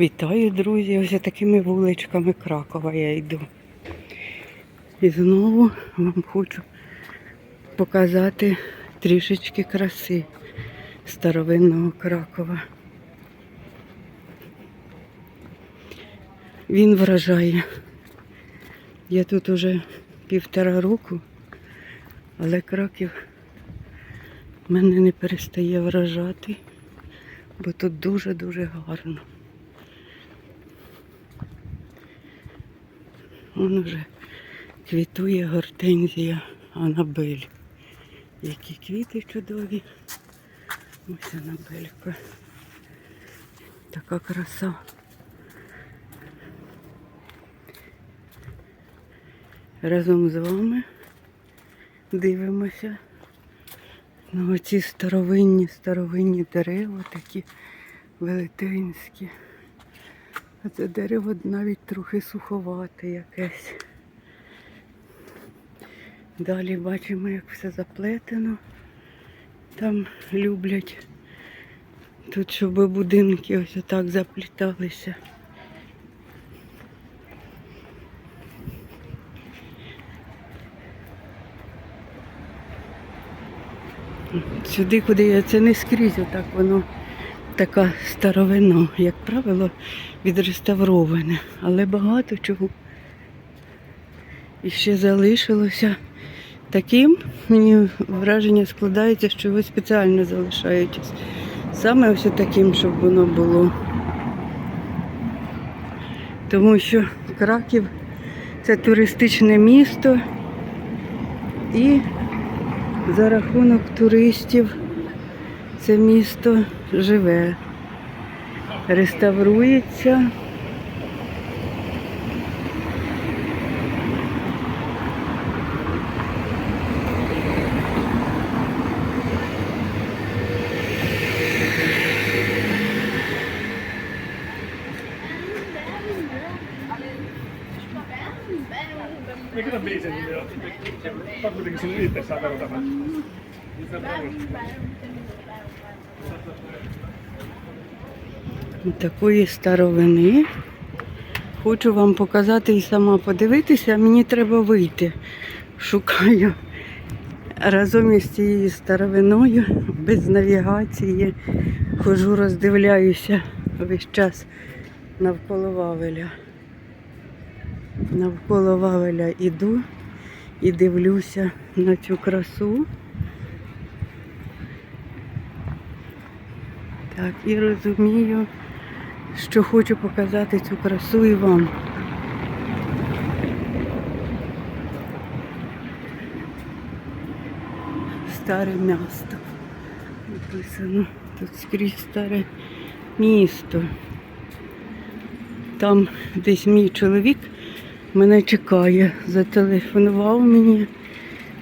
Вітаю, друзі! Ось такими вуличками Кракова я йду. І знову вам хочу показати трішечки краси старовинного Кракова. Він вражає. Я тут уже півтора року, але Краків мене не перестає вражати, бо тут дуже-дуже гарно. Вон уже квітує гортензія Анабель. Які квіти чудові. Ось Анабелька. Така краса. Разом з вами дивимося на оці старовинні, старовинні дерева, такі велетенські. А це дерево навіть трохи суховате якесь. Далі бачимо, як все заплетено. Там люблять тут, щоб будинки ось отак запліталися. Сюди, куди я це не скрізь, отак воно така старовина, як правило, відреставроване. Але багато чого і ще залишилося таким. Мені враження складається, що ви спеціально залишаєтесь. Саме ось таким, щоб воно було. Тому що Краків це туристичне місто і за рахунок туристів це місто живе, реставрується. Mikä такої старовини. Хочу вам показати і сама подивитися, мені треба вийти. Шукаю разом із цією старовиною, без навігації. Хожу, роздивляюся весь час навколо Вавеля. Навколо Вавеля іду і дивлюся на цю красу. Так, і розумію, що хочу показати цю красу і вам. Старе місто. Написано. Тут скрізь старе місто. Там десь мій чоловік мене чекає, зателефонував мені,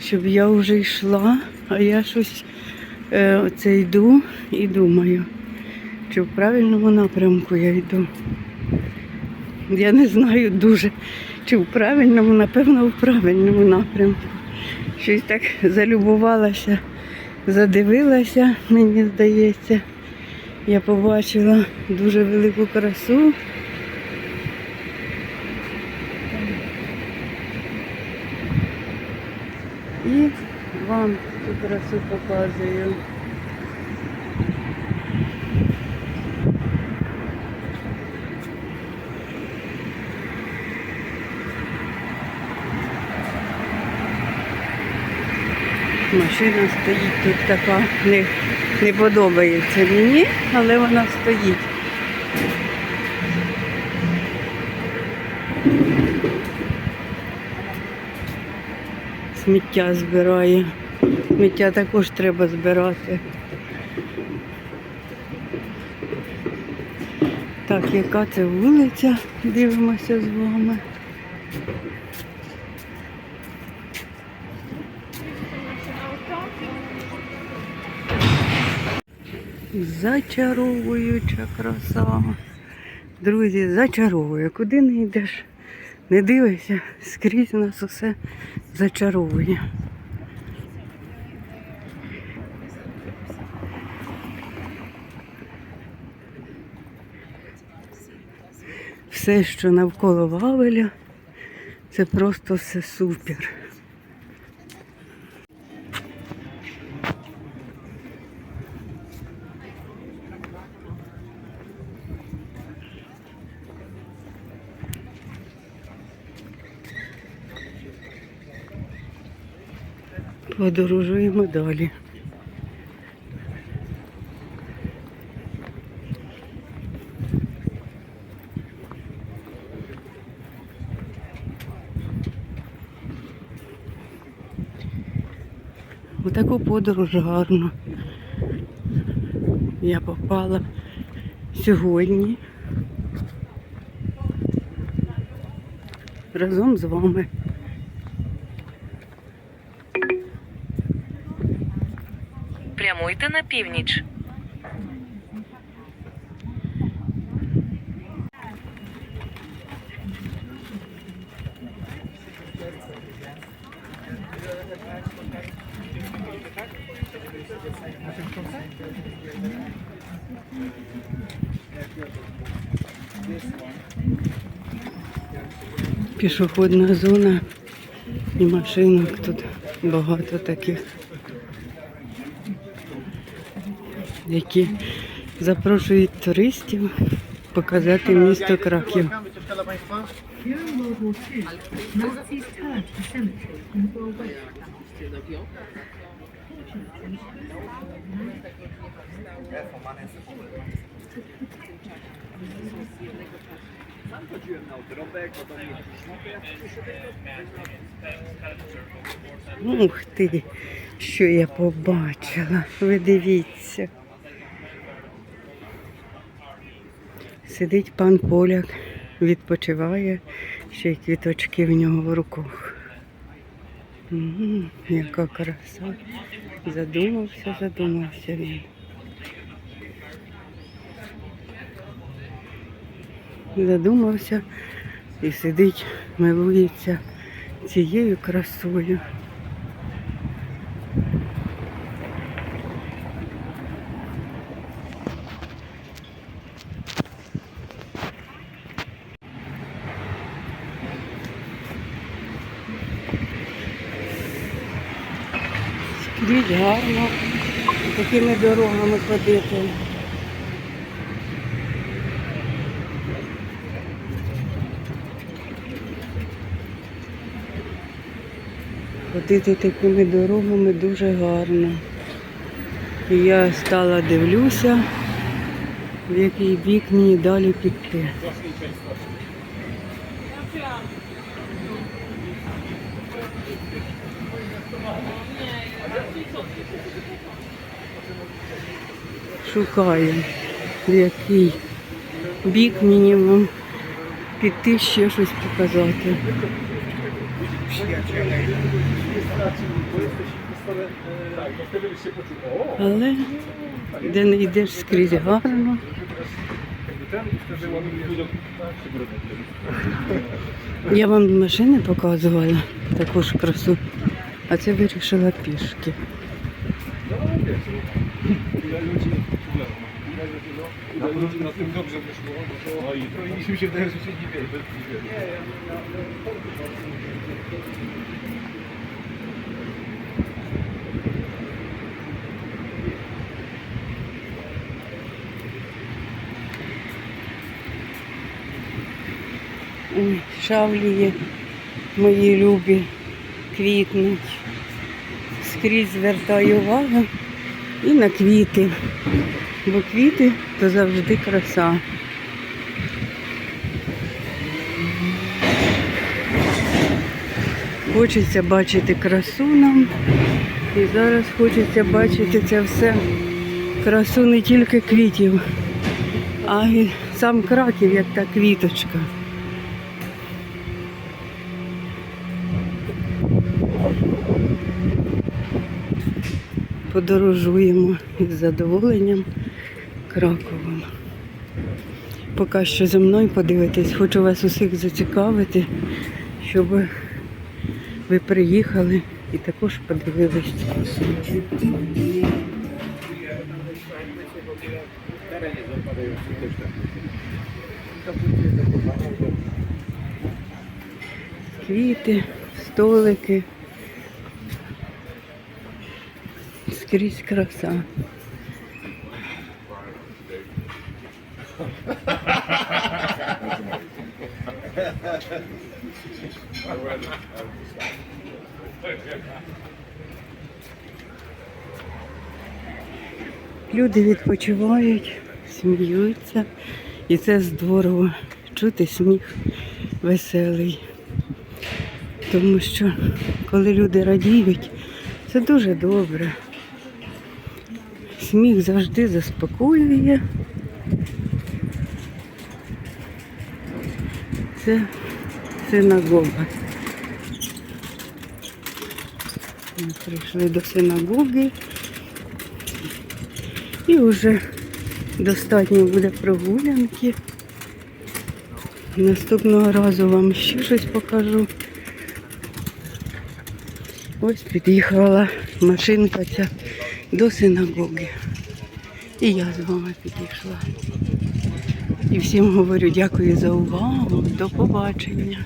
щоб я вже йшла, а я щось е, оце йду і думаю, чи в правильному напрямку я йду. Я не знаю дуже, чи в правильному, напевно, в правильному напрямку. Щось так залюбувалася, задивилася, мені здається. Я побачила дуже велику красу. І вам цю красу показую. Машина стоїть тут така, не, не подобається мені, але вона стоїть. Сміття збирає. Сміття також треба збирати. Так, яка це вулиця? Дивимося з вами. Зачаровуюча краса. Друзі, зачаровує. Куди не йдеш? Не дивися, скрізь нас усе зачаровує. все, що навколо Вавеля, це просто все супер. Подорожуємо далі. У таку подорож гарно. Я попала сьогодні разом з вами. Прямуйте на північ. Пішохідна зона і машинок тут багато таких, які запрошують туристів показати місто Краків. Ух ти, що я побачила. Ви дивіться. Сидить пан поляк, відпочиває, ще й квіточки в нього в руках. М, яка краса. Задумався, задумався він. Задумався і сидить, милується цією красою. Скрізь гарно, такими дорогами ходити. Ходити такими дорогами дуже гарно. І я стала дивлюся, в який бік мені далі піти. Шукаю, в який бік мінімум піти ще щось показати. Але де не йдеш скрізь гарно. Я вам машини показувала, таку ж красу, а це вирішила пішки. Ой, Шавлії мої любі квітнуть. Скрізь звертаю увагу і на квіти. Бо квіти то завжди краса. Хочеться бачити красу нам. І зараз хочеться бачити це все красу не тільки квітів, а й сам краків, як та квіточка. Подорожуємо із задоволенням Краковом. Поки що за мною подивитись, хочу вас усіх зацікавити, щоб ви приїхали і також подивились. Квіти, столики. Скрізь краса. Люди відпочивають, сміються, і це здорово. Чути сміх веселий. Тому що коли люди радіють, це дуже добре. Сміх завжди заспокоює. Це синагога. Ми прийшли до синагоги. І вже достатньо буде прогулянки. Наступного разу вам ще щось покажу. Ось під'їхала машинка ця до синагоги. І я з вами підійшла. І всім говорю дякую за увагу. До побачення.